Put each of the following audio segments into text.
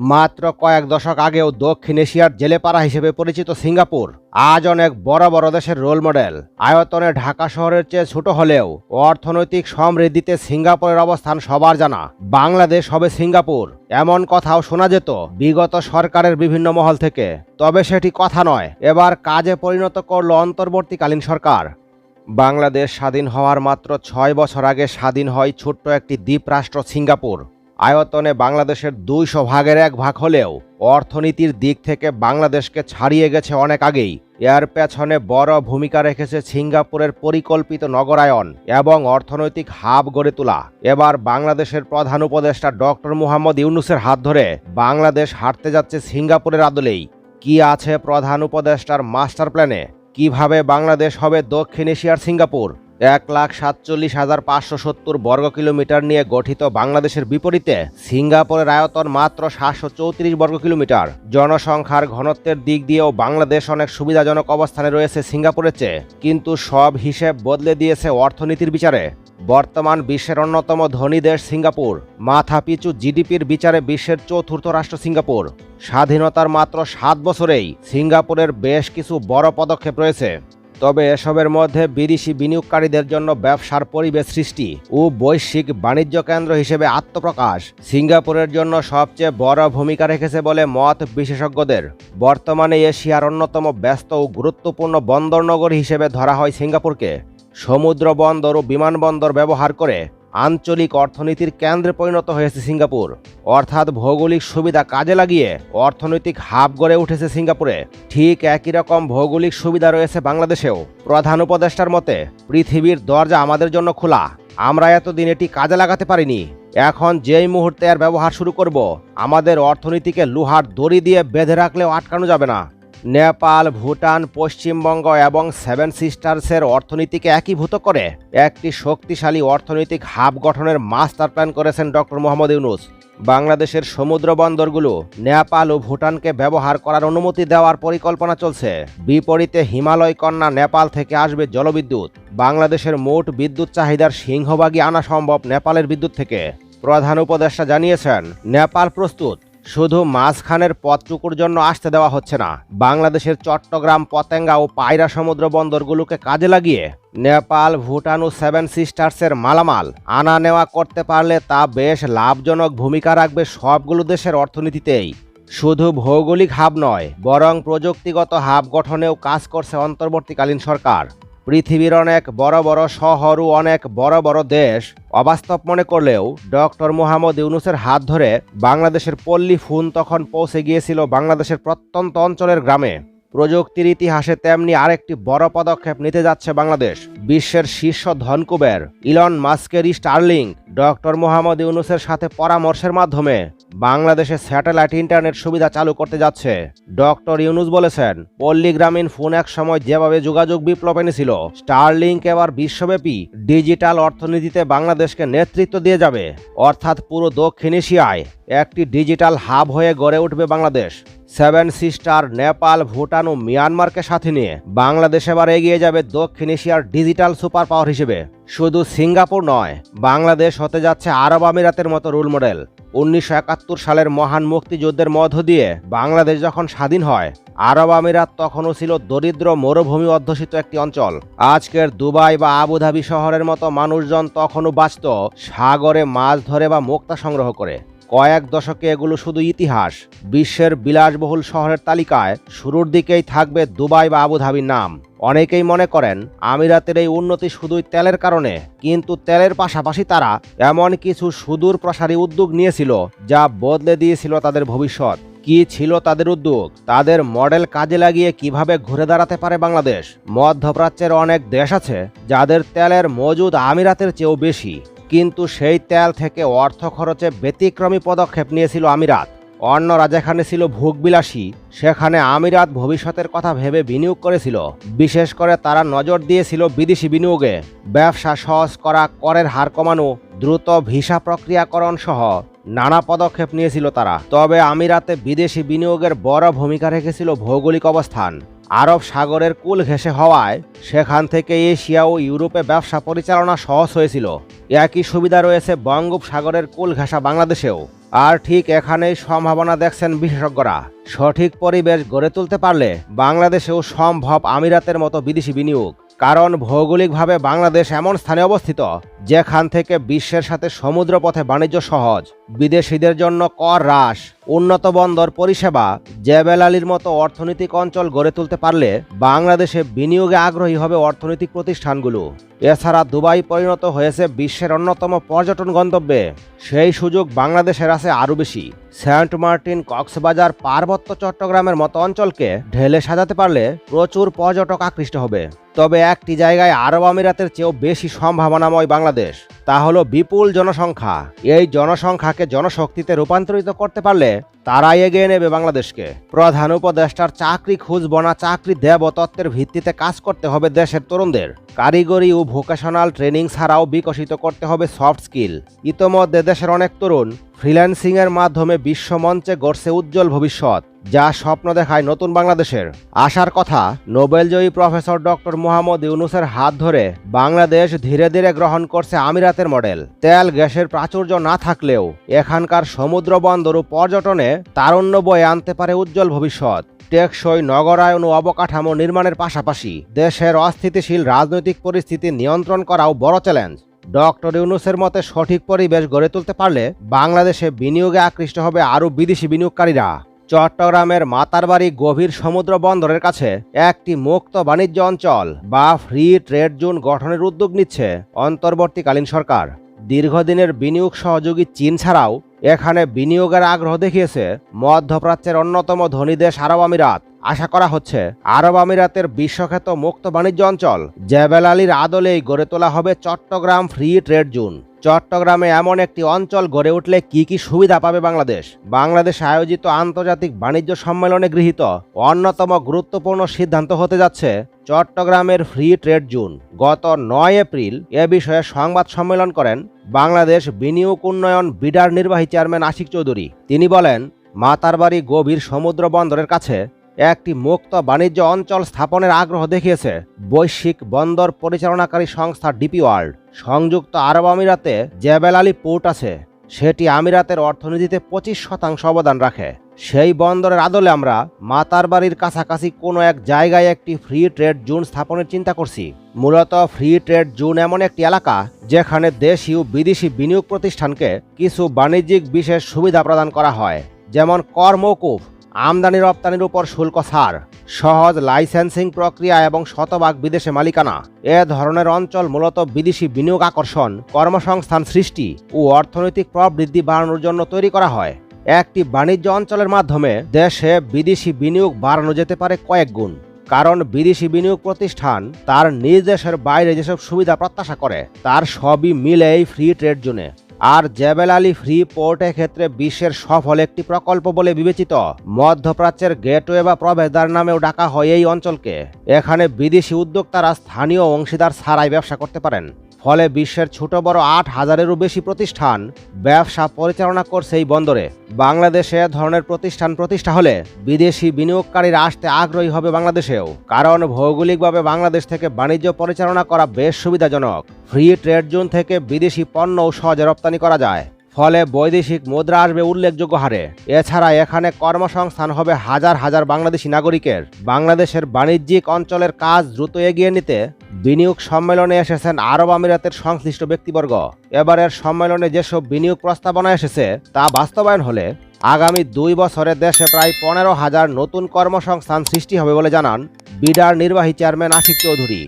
মাত্র কয়েক দশক আগেও দক্ষিণ এশিয়ার জেলেপাড়া হিসেবে পরিচিত সিঙ্গাপুর, আজ অনেক বড় বড় দেশের রোল মডেল। আয়তনে ঢাকা শহরের চেয়ে ছোট হলেও অর্থনৈতিক সমৃদ্ধিতে সিঙ্গাপুরের অবস্থান সবার জানা। বাংলাদেশ হবে সিঙ্গাপুর, এমন কথাও শোনা যেত বিগত সরকারের বিভিন্ন মহল থেকে। তবে সেটি কথা নয়, এবার কাজে পরিণত করল অন্তর্বর্তীকালীন সরকার। বাংলাদেশ স্বাধীন হওয়ার মাত্র ছয় বছর আগে স্বাধীন হয় ছোট্ট একটি দ্বীপরাষ্ট্র সিঙ্গাপুর। আয়তনে বাংলাদেশের দুইশো ভাগের এক ভাগ হলেও অর্থনীতির দিক থেকে বাংলাদেশকে ছাড়িয়ে গেছে অনেক আগেই। এর পেছনে বড় ভূমিকা রেখেছে সিঙ্গাপুরের পরিকল্পিত নগরায়ন এবং অর্থনৈতিক হাব গড়ে তোলা। এবার বাংলাদেশের প্রধান উপদেষ্টা ডক্টর মুহাম্মদ ইউনুসের হাত ধরে বাংলাদেশ হাঁটতে যাচ্ছে সিঙ্গাপুরের আদলেই। কি আছে প্রধান উপদেষ্টার মাস্টার প্ল্যানে? কীভাবে বাংলাদেশ হবে দক্ষিণ এশিয়ার সিঙ্গাপুর? এক লাখ সাতচল্লিশ হাজার পাঁচশো সত্তর বর্গ কিলোমিটার নিয়ে গঠিত বাংলাদেশের বিপরীতে সিঙ্গাপুরের আয়তন মাত্র সাতশো চৌত্রিশ বর্গ কিলোমিটার। জনসংখ্যার ঘনত্বের দিক দিয়েও বাংলাদেশ অনেক সুবিধাজনক অবস্থানে রয়েছে সিঙ্গাপুরের চেয়ে, কিন্তু সব হিসেব বদলে দিয়েছে অর্থনীতির বিচারে। বর্তমান বিশ্বের অন্যতম ধনী দেশ সিঙ্গাপুর, মাথাপিছু জিডিপির বিচারে বিশ্বের চতুর্থ রাষ্ট্র সিঙ্গাপুর। স্বাধীনতার মাত্র সাত বছরেই সিঙ্গাপুরের বেশ কিছু বড় পদক্ষেপ রয়েছে। তবে এসবের মধ্যে বিদেশি বিনিয়োগকারীদের জন্য ব্যবসার পরিবেশ সৃষ্টি ও বৈশ্বিক বাণিজ্য কেন্দ্র হিসেবে আত্মপ্রকাশ সিঙ্গাপুরের জন্য সবচেয়ে বড় ভূমিকা রেখেছে বলে মত বিশেষজ্ঞদের। বর্তমানে এশিয়ার অন্যতম ব্যস্ত ও গুরুত্বপূর্ণ বন্দরনগর হিসেবে ধরা হয় সিঙ্গাপুরকে। সমুদ্র বন্দর ও বিমানবন্দর ব্যবহার করে আঞ্চলিক অর্থনীতির কেন্দ্রে পরিণত হয়েছে সিঙ্গাপুর। অর্থাৎ ভৌগোলিক সুবিধা কাজে লাগিয়ে অর্থনৈতিক হাব গড়ে উঠেছে সিঙ্গাপুরে। ঠিক একই রকম ভৌগোলিক সুবিধা রয়েছে বাংলাদেশেও। প্রধান উপদেষ্টার মতে, পৃথিবীর দরজা আমাদের জন্য খোলা। আমরা এতদিন এটি কাজে লাগাতে পারিনি। এখন যেই মুহূর্তে এর ব্যবহার শুরু করব, আমাদের অর্থনীতিকে লোহার দড়ি দিয়ে বেঁধে রাখলেও আটকানো যাবে না। নেপাল, ভুটান, পশ্চিমবঙ্গ এবং সেভেন সিস্টার্সের অর্থনীতিকে একীভূত করে একটি শক্তিশালী অর্থনৈতিক হাব গঠনের মাস্টার প্ল্যান করেছেন ডক্টর মোহাম্মদ ইউনুস। বাংলাদেশের সমুদ্র বন্দরগুলো নেপাল ও ভুটানকে ব্যবহার করার অনুমতি দেওয়ার পরিকল্পনা চলছে। বিপরীতে হিমালয় কন্যা নেপাল থেকে আসবে জলবিদ্যুৎ। বাংলাদেশের মোট বিদ্যুৎ চাহিদার সিংহভাগই আনা সম্ভব নেপালের বিদ্যুৎ থেকে। প্রধান উপদেষ্টা জানিয়েছেন, নেপাল প্রস্তুত। শুধু মাঝখানের পথটুকুর জন্য আসতে দেওয়া হচ্ছে না। বাংলাদেশের চট্টগ্রাম, পতেঙ্গা ও পায়রা সমুদ্র বন্দরগুলোকে কাজে লাগিয়ে নেপাল, ভুটান ও সেভেন সিস্টার্সের মালামাল আনা নেওয়া করতে পারলে তা বেশ লাভজনক ভূমিকা রাখবে সবগুলো দেশের অর্থনীতিতেই। শুধু ভৌগোলিক হাব নয়, বরং প্রযুক্তিগত হাব গঠনেও কাজ করছে অন্তর্বর্তীকালীন সরকার। পৃথিবীর অনেক বড় বড় শহর ও অনেক বড় বড় দেশ অবাস্তব মনে করলেও ডক্টর মোহাম্মদ ইউনুসের হাত ধরে বাংলাদেশের পল্লী ফুন তখন পৌঁছে গিয়েছিল বাংলাদেশের প্রত্যন্ত অঞ্চলের গ্রামে। প্রযুক্তির ইতিহাসে তেমনি আরেকটি বড় পদক্ষেপ নিতে যাচ্ছে বাংলাদেশ। বিশ্বের শীর্ষ ধনকুবের ইলন মাস্কের স্টার্লিং ডক্টর মোহাম্মদ ইউনুসের সাথে পরামর্শের মাধ্যমে বাংলাদেশে স্যাটেলাইট ইন্টারনেট সুবিধা চালু করতে যাচ্ছে। ডক্টর ইউনুস বলেছেন পল্লী গ্রামীণ ফোন এক সময় যেভাবে যোগাযোগ বিপ্লব এনেছিল, স্টারলিংক এবার বিশ্বব্যাপী ডিজিটাল অর্থনীতিতে বাংলাদেশকে নেতৃত্ব দিয়ে যাবে। অর্থাৎ পুরো দক্ষিণ এশিয়ায় একটি ডিজিটাল হাব হয়ে গড়ে উঠবে বাংলাদেশ। সেভেন সিস্টার, নেপাল, ভুটান ও মিয়ানমারকে সাথে নিয়ে বাংলাদেশ এবার এগিয়ে যাবে দক্ষিণ এশিয়ার ডিজিটাল সুপার পাওয়ার হিসেবে। শুধু সিঙ্গাপুর নয়, বাংলাদেশ হতে যাচ্ছে আরব আমিরাতের মতো রোল মডেল। উনিশশো একাত্তর সালের মহান মুক্তিযুদ্ধের মধ্য দিয়ে বাংলাদেশ যখন স্বাধীন হয়, আরব আমিরাত তখনও ছিল দরিদ্র মরুভূমি অধ্যুষিত একটি অঞ্চল। আজকের দুবাই বা আবুধাবি শহরের মতো মানুষজন তখনও বাঁচত সাগরে মাছ ধরে বা মুক্তা সংগ্রহ করে। কয়েক দশকে এগুলো শুধু ইতিহাস। বিশ্বের বিলাসবহুল শহরের তালিকায় শুরুর দিকেই থাকবে দুবাই বা আবুধাবির নাম। অনেকেই মনে করেন, আমিরাতের এই উন্নতি শুধুই তেলের কারণে, কিন্তু তেলের পাশাপাশি তারা এমন কিছু সুদূর প্রসারী উদ্যোগ নিয়েছিল, যা বদলে দিয়েছিল তাদের ভবিষ্যৎ। কি ছিল তাদের উদ্যোগ? তাদের মডেল কাজে লাগিয়ে কীভাবে ঘুরে দাঁড়াতে পারে বাংলাদেশ? মধ্যপ্রাচ্যের অনেক দেশ আছে, যাদের তেলের মজুদ আমিরাতের চেয়েও বেশি। কিন্তু সেই তেল থেকে অর্থ খরচে ব্যতিক্রমী পদক্ষেপ নিয়েছিল আমিরাত। অন্যরা যেখানে ছিল ভোগবিলাসী। সেখানে আমিরাত ভবিষ্যতের কথা ভেবে বিনিয়োগ করেছিল। বিশেষ করে তারা নজর দিয়েছিল বিদেশি বিনিয়োগে। ব্যবসা সহজ করা, করের হার কমানো, দ্রুত ভিসা প্রক্রিয়াকরণ সহ নানা পদক্ষেপ নিয়েছিল তারা। তবে আমিরাতে বিদেশি বিনিয়োগের বড় ভূমিকা রেখেছিল ভৌগোলিক অবস্থান। আরব সাগরের কুল ঘেঁষে হওয়ায় সেখান থেকে এশিয়া ও ইউরোপে ব্যবসা পরিচালনা সহজ হয়েছিল। একই সুবিধা রয়েছে বঙ্গোপসাগরের কুল ঘেঁষা বাংলাদেশেও। আর ঠিক এখানেই সম্ভাবনা দেখছেন বিশেষজ্ঞরা। সঠিক পরিবেশ গড়ে তুলতে পারলে বাংলাদেশেও সম্ভব আমিরাতের মতো বিদেশি বিনিয়োগ। কারণ ভৌগোলিকভাবে বাংলাদেশ এমন স্থানে অবস্থিত, যেখান থেকে বিশ্বের সাথে সমুদ্রপথে বাণিজ্য সহজ, বিদেশিদের জন্য কর হ্রাস উন্নত বন্দর পরিষেবা জেবেল আলীর মতো অর্থনৈতিক অঞ্চল গড়ে তুলতে পারলে বাংলাদেশে বিনিয়োগে আগ্রহী হবে অর্থনৈতিক প্রতিষ্ঠানগুলো। এছাড়া দুবাই পরিণত হয়েছে বিশ্বের অন্যতম পর্যটন গন্তব্যে। সেই সুযোগ বাংলাদেশের আছে আরও বেশি। সেন্ট মার্টিন কক্সবাজার পার্বত্য চট্টগ্রামের মতো অঞ্চলকে ঢেলে সাজাতে পারলে প্রচুর পর্যটক আকৃষ্ট হবে। তবে একটি জায়গায় আরব আমিরাতের চেয়েও বেশি সম্ভাবনাময় বাংলাদেশ। তা হলো বিপুল জনসংখ্যা। এই জনসংখ্যাকে জনশক্তিতে রূপান্তরিত করতে পারলে তারাই এগিয়ে নেবে বাংলাদেশকে। প্রধান উপদেষ্টার চাকরি খুঁজব না চাকরি দেব তত্ত্বের ভিত্তিতে কাজ করতে হবে দেশের তরুণদের। কারিগরি ও ভোকেশনাল ট্রেনিং ছাড়াও বিকশিত করতে হবে সফট স্কিল। ইতোমধ্যে দেশের অনেক তরুণ ফ্রিল্যান্সিংয়ের মাধ্যমে বিশ্বমঞ্চে গড়ছে উজ্জ্বল ভবিষ্যৎ। যা স্বপ্ন দেখায় নতুন বাংলাদেশের। আসার কথা, নোবেলজয়ী প্রফেসর ডক্টর মোহাম্মদ ইউনুসের হাত ধরে বাংলাদেশ ধীরে ধীরে গ্রহণ করছে আমিরাতের মডেল। তেল গ্যাসের প্রাচুর্য না থাকলেও এখানকার সমুদ্র বন্দর ও পর্যটনে তারুণ্য বয়ে আনতে পারে উজ্জ্বল ভবিষ্যৎ। টেকসই নগরায়ন ও অবকাঠামো নির্মাণের পাশাপাশি দেশের অস্থিতিশীল রাজনৈতিক পরিস্থিতি নিয়ন্ত্রণ করাও বড় চ্যালেঞ্জ। ডক্টর ইউনুসের মতে, সঠিক পরিবেশ গড়ে তুলতে পারলে বাংলাদেশে বিনিয়োগে আকৃষ্ট হবে আরও বিদেশি বিনিয়োগকারীরা। চট্টগ্রামের মাতারবাড়ি গভীর সমুদ্র বন্দরের কাছে একটি মুক্ত বাণিজ্য অঞ্চল বা ফ্রি ট্রেড জোন গঠনের উদ্যোগ নিচ্ছে অন্তর্বর্তীকালীন সরকার। দীর্ঘদিনের বিনিয়োগ সহযোগী চীন ছাড়াও এখানে বিনিয়োগের আগ্রহ দেখিয়েছে মধ্যপ্রাচ্যের অন্যতম ধনী দেশ আরব আমিরাত। আশা করা হচ্ছে আরব আমিরাতের বিশ্বখ্যাত মুক্ত বাণিজ্য অঞ্চল জেবেল আলীর আদলেই গড়ে তোলা হবে চট্টগ্রাম ফ্রি ট্রেড জোন। চট্টগ্রামে এমন একটি অঞ্চল গড়ে উঠলে কি কি সুবিধা পাবে বাংলাদেশ? বাংলাদেশে আয়োজিত আন্তর্জাতিক বাণিজ্য সম্মেলনে গৃহীত অন্যতম গুরুত্বপূর্ণ সিদ্ধান্ত হতে যাচ্ছে চট্টগ্রামের ফ্রি ট্রেড জোন। গত নয় এপ্রিল এ বিষয়ে সংবাদ সম্মেলন করেন বাংলাদেশ বিনিয়োগ উন্নয়ন বিডার নির্বাহী চেয়ারম্যান আশিক চৌধুরী। তিনি বলেন, মাতারবাড়ি গভীর সমুদ্র বন্দরের কাছে একটি মুক্ত বাণিজ্য অঞ্চল স্থাপনের আগ্রহ দেখিয়েছে। বৈশ্বিক বন্দর পরিচালনাকারী সংস্থা ডিপি ওয়ার্ল্ড। সংযুক্ত আরব আমিরাতে জেবেল আলী পোর্ট আছে। সেটি আমিরাতের অর্থনীতিতে পঁচিশ শতাংশ অবদান রাখে। সেই বন্দরের আদলে আমরা মাতার বাড়ির কাছাকাছি কোনো এক জায়গায় একটি ফ্রি ট্রেড জোন স্থাপনের চিন্তা করছি। মূলত ফ্রি ট্রেড জোন এমন একটি এলাকা যেখানে দেশি ও বিদেশি বিনিয়োগ প্রতিষ্ঠানকে কিছু বাণিজ্যিক বিশেষ সুবিধা প্রদান করা হয়। যেমন কর মৌকুফ আমদানি রপ্তানির উপর শুল্ক ছাড়, সহজ লাইসেন্সিং প্রক্রিয়া এবং শতভাগ বিদেশে মালিকানা। এ ধরনের অঞ্চল মূলত বিদেশি বিনিয়োগ আকর্ষণ, কর্মসংস্থান সৃষ্টি ও অর্থনৈতিক প্রবৃদ্ধি বাড়ানোর জন্য তৈরি করা হয়। একটি বাণিজ্য অঞ্চলের মাধ্যমে দেশে বিদেশি বিনিয়োগ বাড়ানো যেতে পারে কয়েক গুণ, কারণ বিদেশি বিনিয়োগ প্রতিষ্ঠান তার নিজ দেশের বাইরে যেসব সুবিধা প্রত্যাশা করে, তার সবই মিলে এই ফ্রি ট্রেড জোনে। আর জেবেল আলী ফ্রি পোর্টের ক্ষেত্রে বিশ্বের সফল একটি প্রকল্প বলে বিবেচিত। মধ্যপ্রাচ্যের গেটওয়ে বা প্রবেশদ্বার নামেও ডাকা হয় এই অঞ্চলকে। এখানে বিদেশি উদ্যোক্তারা স্থানীয় অংশীদার ছাড়াই ব্যবসা করতে পারেন। ফলে বিশ্বের ছোট বড় আট হাজারেরও বেশি প্রতিষ্ঠান ব্যবসা পরিচালনা করছে এই বন্দরে। বাংলাদেশে ধরনের প্রতিষ্ঠান প্রতিষ্ঠা হলে বিদেশি বিনিয়োগকারীরা আসতে আগ্রহী হবে বাংলাদেশেও, কারণ ভৌগোলিকভাবে বাংলাদেশ থেকে বাণিজ্য পরিচালনা করা বেশ সুবিধাজনক। ফ্রি ট্রেড জোন থেকে বিদেশি পণ্যও সহজে রপ্তানি করা যায়। ফলে বৈদেশিক মুদ্রা আসবে উল্লেখযোগ্য হারে। এছাড়া এখানে কর্মসংস্থান হবে হাজার হাজার বাংলাদেশি নাগরিকের। বাংলাদেশের বাণিজ্যিক অঞ্চলের কাজ দ্রুত এগিয়ে নিতে বিনিয়োগ সম্মেলনে এসেছেন আরব আমিরাতের সংশ্লিষ্ট ব্যক্তিবর্গ। এবারের সম্মেলনে যেসব বিনিয়োগ প্রস্তাবনা এসেছে তা বাস্তবায়ন হলে আগামী দুই বছরে দেশে প্রায় পনেরো হাজার নতুন কর্মসংস্থান সৃষ্টি হবে বলে জানান বিডার নির্বাহী চেয়ারম্যান আশিক চৌধুরী।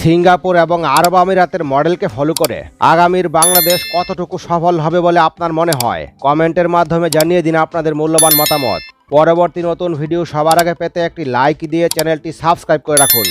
সিঙ্গাপুর এবং আরব আমিরাতের মডেলকে ফলো করে। আগামীর বাংলাদেশ কতটুকু সফল হবে বলে আপনার মনে হয়? কমেন্টের মাধ্যমে জানিয়ে দিন আপনাদের মূল্যবান মতামত। পরবর্তী নতুন ভিডিও সবার আগে পেতে একটি লাইক দিয়ে চ্যানেলটি সাবস্ক্রাইব করে রাখুন।